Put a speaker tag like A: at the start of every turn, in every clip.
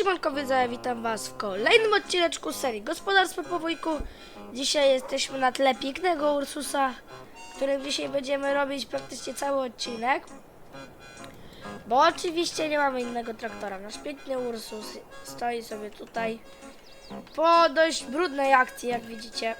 A: siemanko widzowie, witam was w kolejnym odcineczku serii Gospodarstwo po. Dzisiaj jesteśmy na tle pięknego Ursusa, którym dzisiaj będziemy robić praktycznie cały odcinek. Bo oczywiście nie mamy innego traktora. Nasz piękny Ursus stoi sobie tutaj po dość brudnej akcji, jak widzicie.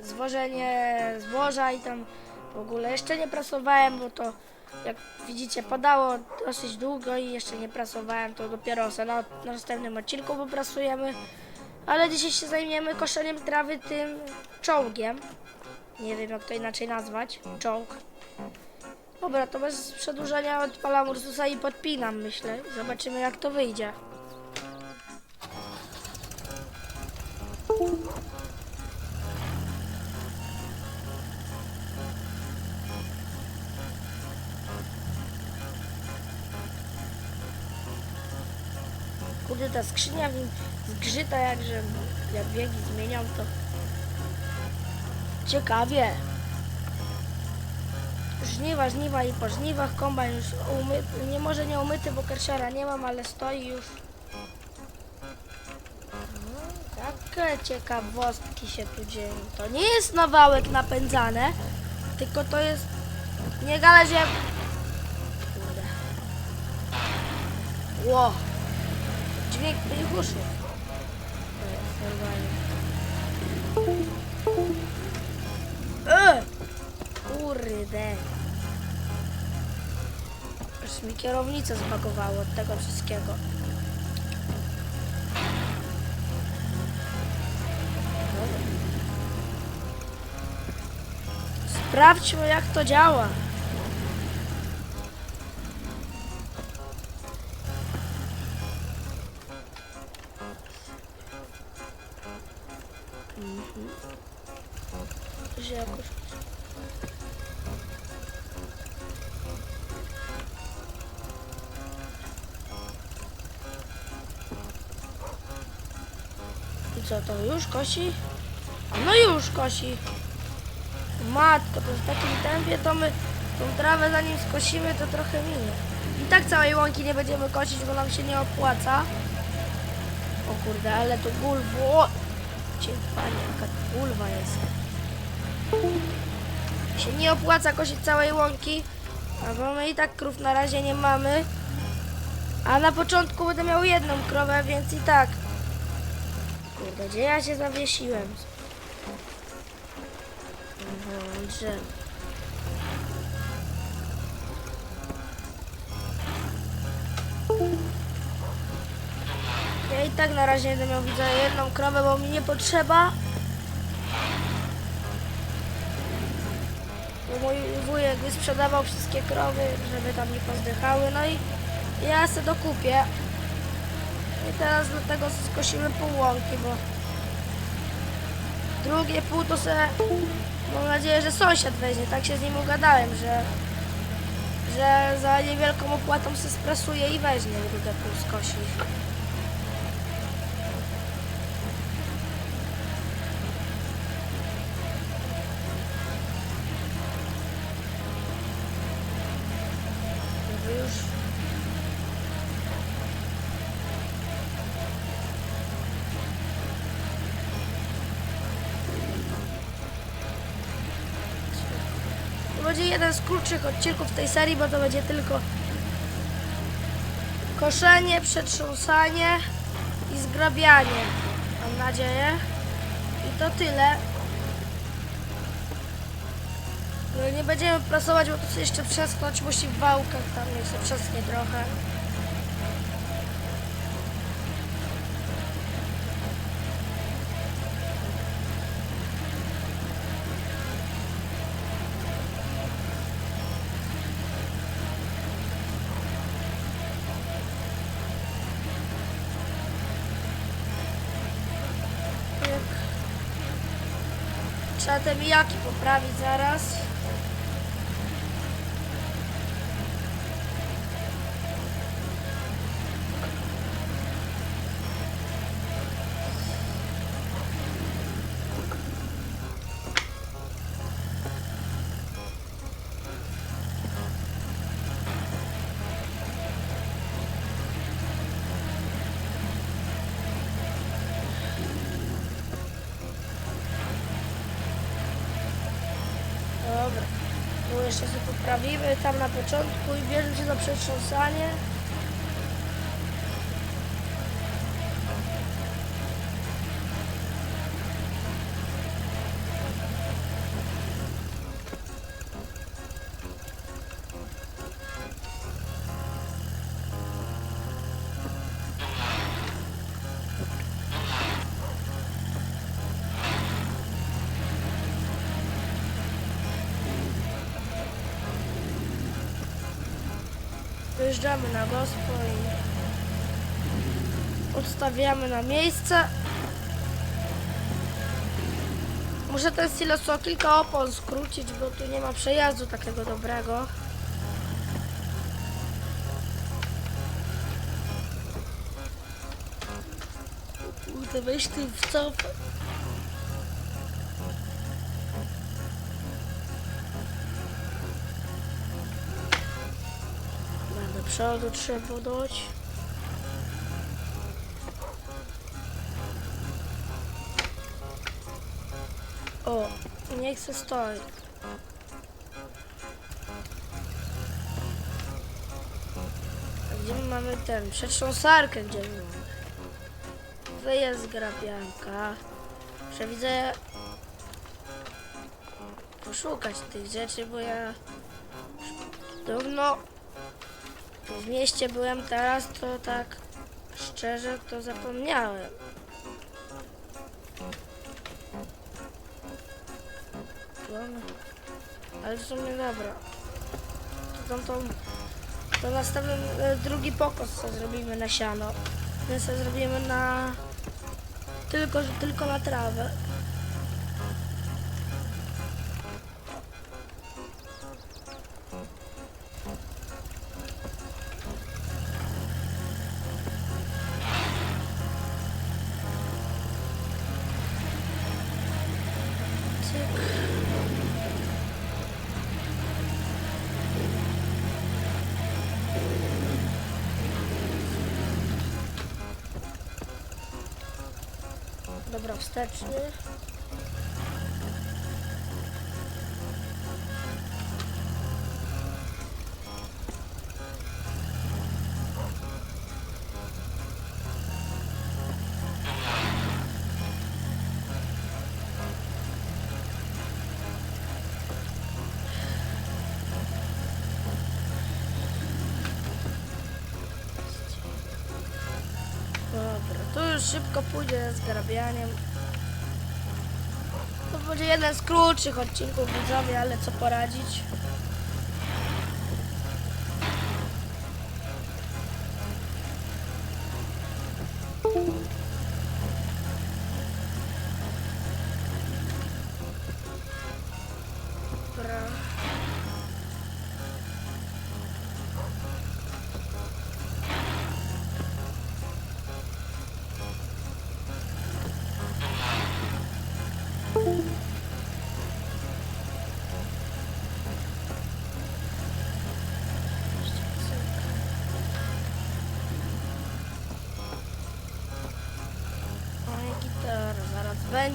A: Zwożenie zboża i tam w ogóle jeszcze nie prasowałem, bo to jak widzicie padało dosyć długo i jeszcze nie prasowałem, to dopiero na następnym odcinku poprasujemy. Ale dzisiaj się zajmiemy koszeniem trawy tym czołgiem. Nie wiem jak to inaczej nazwać. Czołg. Dobra, to bez przedłużenia odpalam Ursusa i podpinam, myślę. Zobaczymy jak to wyjdzie. Kurde, ta skrzynia w nim zgrzyta jak, że jak biegi zmieniam, to ciekawie. Żniwa, żniwa i po żniwach kombajn już umyty, nie może nie umyty, bo kersiara nie mam, ale stoi już. No, takie ciekawostki się tu dzieją. To nie jest na wałek napędzane, tylko to jest, nie gala się... Kurde. Ło. Dźwięk tych normalnie. E! Kurde. Aż mi kierownicę zbagowało od tego wszystkiego. Sprawdźmy jak to działa. Się jakoś... I co, to już kosi? No już kosi. Matko, to w takim tempie to my tą trawę zanim skosimy to trochę minie. I tak całej łąki nie będziemy kosić, bo nam się nie opłaca. O kurde, ale to gulwo. Cię panie, jaka gulwa jest. Się nie opłaca kosić całej łąki, a bo my i tak krów na razie nie mamy. A na początku będę miał jedną krowę, więc i tak. Kurde, gdzie ja się zawiesiłem? Mhm, drzewo. I tak na razie będę miał widzę jedną krowę, bo mi nie potrzeba. Bo mój wujek wysprzedawał wszystkie krowy, żeby tam nie pozdychały. No i ja se dokupię. I teraz dlatego skosimy pół łąki, bo drugie pół to se mam nadzieję, że sąsiad weźmie. Tak się z nim ugadałem, że że za niewielką opłatą se sprasuje i weźmie drugie pół skosi. Żeby już To będzie jeden z krótszych odcinków tej serii, bo to będzie tylko koszenie, przetrząsanie i zgrabianie. Mam nadzieję. I to tyle. No nie będziemy prasować, bo to jeszcze przeschnąć musi w wałkach, tam niech się przeschnie trochę. Trzeba te mijaki poprawić zaraz. Jeszcze sobie poprawimy tam na początku i bierzecie za przetrząsanie. Wyjeżdżamy na gospo i odstawiamy na miejsce. Muszę ten silos o kilka opon skrócić, bo tu nie ma przejazdu takiego dobrego. Kurde, weź ty w cofę. Przodu trzeba dać. O, niech se stoi. A gdzie my mamy ten? Przetrząsarkę gdzie my mamy? Wyjazd grabianka. Przewidzę poszukać tych rzeczy, bo ja dawno w mieście byłem teraz, to tak szczerze to zapomniałem. Plony. Ale w sumie dobra. To tą, to następny e, drugi pokos co zrobimy na siano. Co zrobimy na tylko, tylko na trawę. Wsteczny. Już szybko pójdzie z grabianiem. To będzie jeden z krótszych odcinków widzowie, ale co poradzić.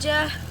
A: Zaraz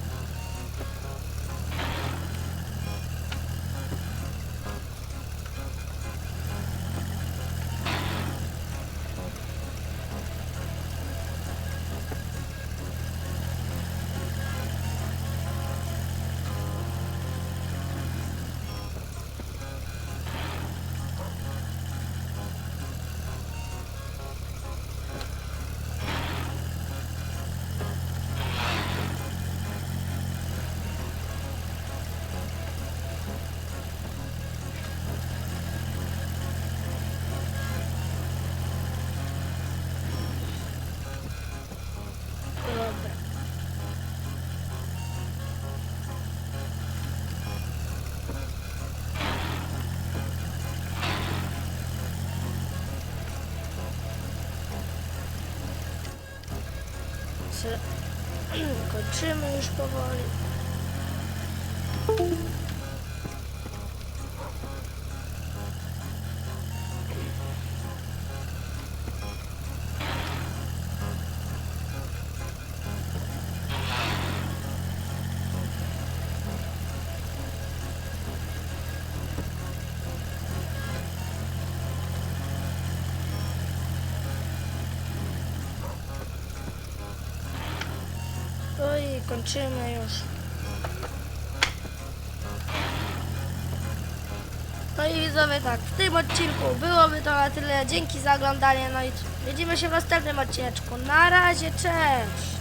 A: Kończymy już powoli. Kończymy już. No i widzowie tak, w tym odcinku byłoby to na tyle. Dzięki za oglądanie. No i widzimy się w następnym odcineczku. Na razie, cześć!